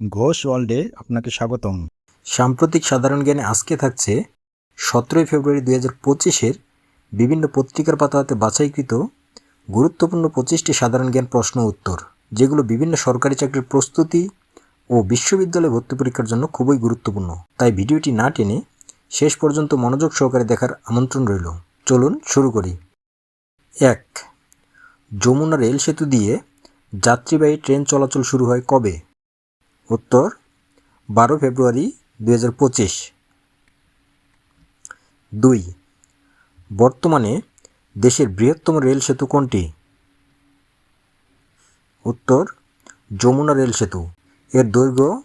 ঘোষ ওয়ার্ল্ডে আপনাকে স্বাগতম। সাম্প্রতিক সাধারণ জ্ঞানে আজকে থাকছে, সতেরোই ফেব্রুয়ারি দুই হাজার পঁচিশের বিভিন্ন পত্রিকার পাতাতে বাছাইকৃত গুরুত্বপূর্ণ পঁচিশটি সাধারণ জ্ঞান প্রশ্ন উত্তর, যেগুলো বিভিন্ন সরকারি চাকরির প্রস্তুতি ও বিশ্ববিদ্যালয় ভর্তি পরীক্ষার জন্য খুবই গুরুত্বপূর্ণ। তাই ভিডিওটি না টেনে শেষ পর্যন্ত মনোযোগ সহকারে দেখার আমন্ত্রণ রইল। চলুন শুরু করি। এক, যমুনা রেল সেতু দিয়ে যাত্রীবাহী ট্রেন চলাচল শুরু হয় কবে? উত্তর, বারো ফেব্রুয়ারি দুই হাজার পঁচিশ। দুই, বর্তমানে দেশের বৃহত্তম রেল সেতু কোনটি? উত্তর, যমুনা রেল সেতু। এর দৈর্ঘ্য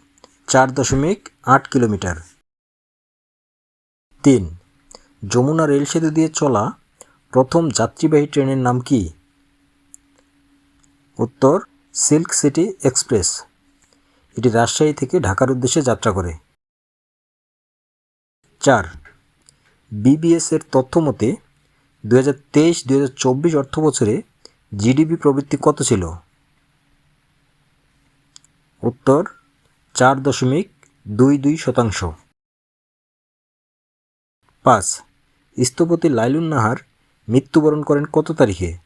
চার দশমিক আট কিলোমিটার। তিন, যমুনা রেল সেতু দিয়ে চলা প্রথম যাত্রীবাহী ট্রেনের নাম কি? উত্তর, সিল্ক সিটি এক্সপ্রেস। এটি রাজশাহী থেকে ঢাকার উদ্দেশ্যে যাত্রা করে। চার বিবিএস এর তথ্য মতে দু হাজার তেইশ দু হাজার চব্বিশ অর্থ বছরে জিডিপি প্রবৃদ্ধি কত ছিল? উত্তর, চার দশমিক দুই দুই শতাংশ। পাঁচ, স্থপতি লাইলুন নাহার মৃত্যুবরণ করেন কত তারিখে?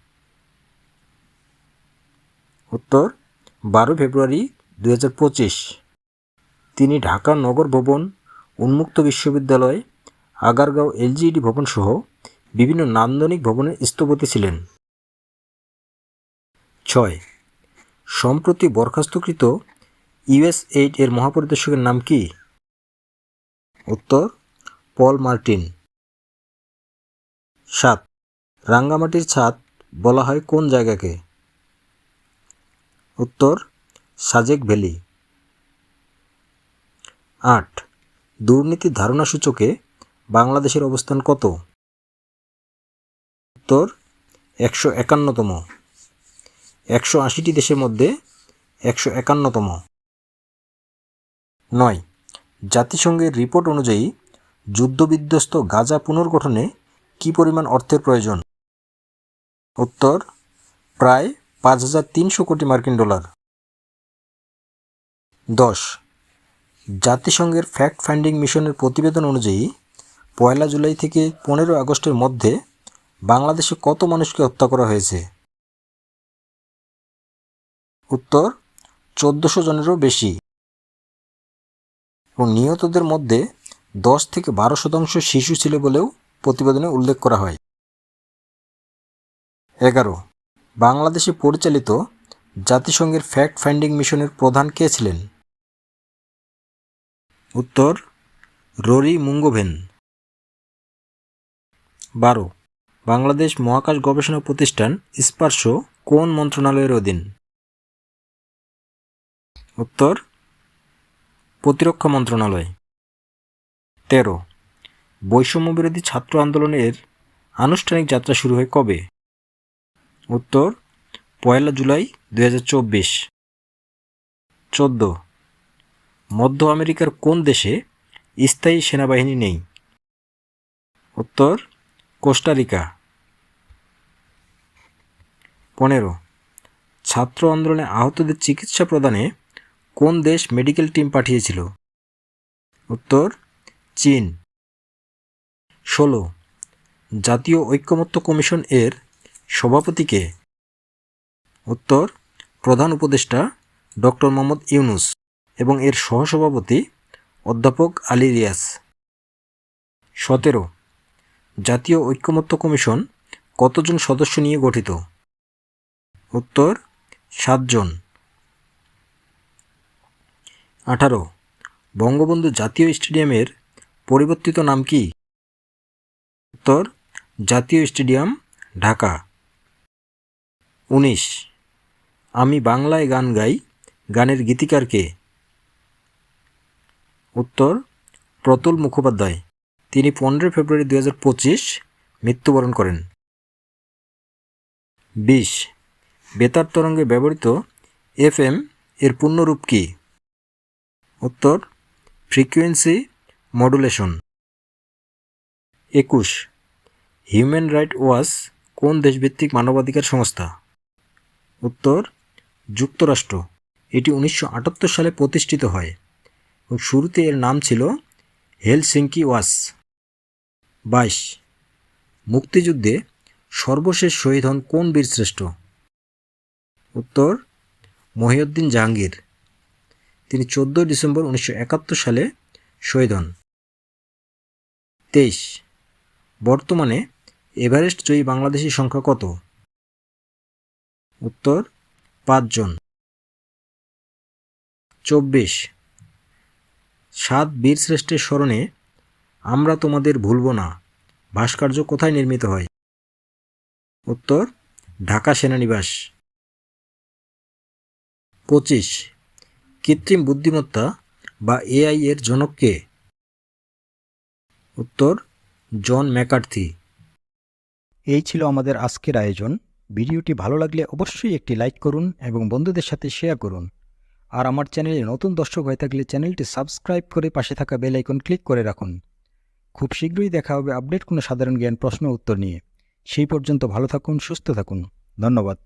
উত্তর, বারো ফেব্রুয়ারি পঁচিশ। তিনি ঢাকা নগর ভবন, উন্মুক্ত বিশ্ববিদ্যালয়, আগারগাঁও এলজিইডি ভবন সহ বিভিন্ন নান্দনিক ভবনের স্থপতি ছিলেন। ছয়, সম্প্রতি বরখাস্তকৃত ইউএস এইড এর মহাপরিদর্শকের নাম কি? উত্তর, পল মার্টিন। সাত, রাঙ্গামাটির ছাদ বলা হয় কোন জায়গাকে? উত্তর সাজেক ভ্যালি। আট দুর্নীতির ধারণা সূচকে বাংলাদেশের অবস্থান কত? উত্তর, একশো একান্নতম। একশো আশিটি দেশের মধ্যে একশো একান্নতম। নয়, জাতিসংঘের রিপোর্ট অনুযায়ী যুদ্ধবিধ্বস্ত গাজা পুনর্গঠনে কী পরিমাণ অর্থের প্রয়োজন? উত্তর, প্রায় পাঁচ হাজার তিনশো কোটি মার্কিন ডলার। দশ। জাতিসংঘের ফ্যাক্ট ফাইন্ডিং মিশনের প্রতিবেদন অনুযায়ী, পয়লা জুলাই থেকে পনেরো আগস্টের মধ্যে বাংলাদেশে কত মানুষকে হত্যা করা হয়েছে? উত্তর, চোদ্দশো জনেরও বেশি। এবং নিহতদের মধ্যে দশ থেকে বারো শতাংশ শিশু ছিল বলেও প্রতিবেদনে উল্লেখ করা হয়। এগারো, বাংলাদেশে পরিচালিত জাতিসংঘের ফ্যাক্ট ফাইন্ডিং মিশনের প্রধান কে ছিলেন? উত্তর, ররি মুঙ্গোভেন। বারো, বাংলাদেশ মহাকাশ গবেষণা প্রতিষ্ঠান, স্পার্শ, কোন মন্ত্রণালয়ের অধীন? উত্তর, প্রতিরক্ষা মন্ত্রণালয়। তেরো বৈষম্য বিরোধী ছাত্র আন্দোলনের আনুষ্ঠানিক যাত্রা শুরু হয় কবে? উত্তর, পয়লা জুলাই দু হাজার চব্বিশ। চোদ্দ মধ্য আমেরিকার কোন দেশে স্থায়ী সেনাবাহিনী নেই? উত্তর কোস্টারিকা পনেরো, ছাত্র আন্দোলনে আহতদের চিকিৎসা প্রদানে কোন দেশ মেডিকেল টিম পাঠিয়েছিল? উত্তর, চীন। ষোলো, জাতীয় ঐক্যমত্য কমিশন এর সভাপতিকে উত্তর, প্রধান উপদেষ্টা ডক্টর মোহাম্মদ ইউনুস। এবং এর সহসভাপতি অধ্যাপক আলী রিয়াস সতেরো, জাতীয় ঐক্যমত্য কমিশন কতজন সদস্য নিয়ে গঠিত? উত্তর, সাতজন। আঠারো, বঙ্গবন্ধু জাতীয় স্টেডিয়ামের পরিবর্তিত নাম কি? উত্তর, জাতীয় স্টেডিয়াম, ঢাকা। উনিশ, আমি বাংলায় গান গাই, গানের গীতিকার কে? উত্তর, প্রতুল মুখোপাধ্যায়। তিনি পনেরোই ফেব্রুয়ারি দু হাজার পঁচিশ মৃত্যুবরণ করেন। বিশ, বেতার তরঙ্গে ব্যবহৃত এফ এম এর পূর্ণরূপ কি? উত্তর, ফ্রিকুয়েন্সি মডুলেশন। একুশ, হিউম্যান রাইট ওয়াচ কোন দেশভিত্তিক মানবাধিকার সংস্থা? উত্তর, যুক্তরাষ্ট্র। এটি উনিশশো আটাত্তর সালে প্রতিষ্ঠিত হয়। শুরুতে এর নাম ছিল হেলসিঙ্কি ওয়াস। বাইশ। মুক্তিযুদ্ধে সর্বশেষ শহীদ হন কোন বীরশ্রেষ্ঠ উত্তর, মহিউদ্দিন জাহাঙ্গীর। তিনি চোদ্দোই ডিসেম্বর উনিশশো একাত্তর সালে শহীদ হন। তেইশ। বর্তমানে এভারেস্ট জয়ী বাংলাদেশী সংখ্যা কত? উত্তর, পাঁচজন। চব্বিশ। সাত বীর শ্রেষ্ঠের স্মরণে আমরা তোমাদের ভুলব না। ভাস্কর্য কোথায় নির্মিত হয়? উত্তর, ঢাকা সেনানিবাস। পঁচিশ, কৃত্রিম বুদ্ধিমত্তা বা এআই এর জনক কে? উত্তর, জন ম্যাকার্থি। এই ছিল আমাদের আজকের আয়োজন। ভিডিওটি ভালো লাগলে অবশ্যই একটি লাইক করুন এবং বন্ধুদের সাথে শেয়ার করুন। আর আমার চ্যানেলে নতুন দর্শক হয়ে থাকলে চ্যানেলটি সাবস্ক্রাইব করে পাশে থাকা বেল আইকন ক্লিক করে রাখুন। খুব শীঘ্রই দেখা হবে আপডেট কোনো সাধারণ জ্ঞান প্রশ্ন উত্তর নিয়ে। সেই পর্যন্ত ভালো থাকুন, সুস্থ থাকুন। ধন্যবাদ।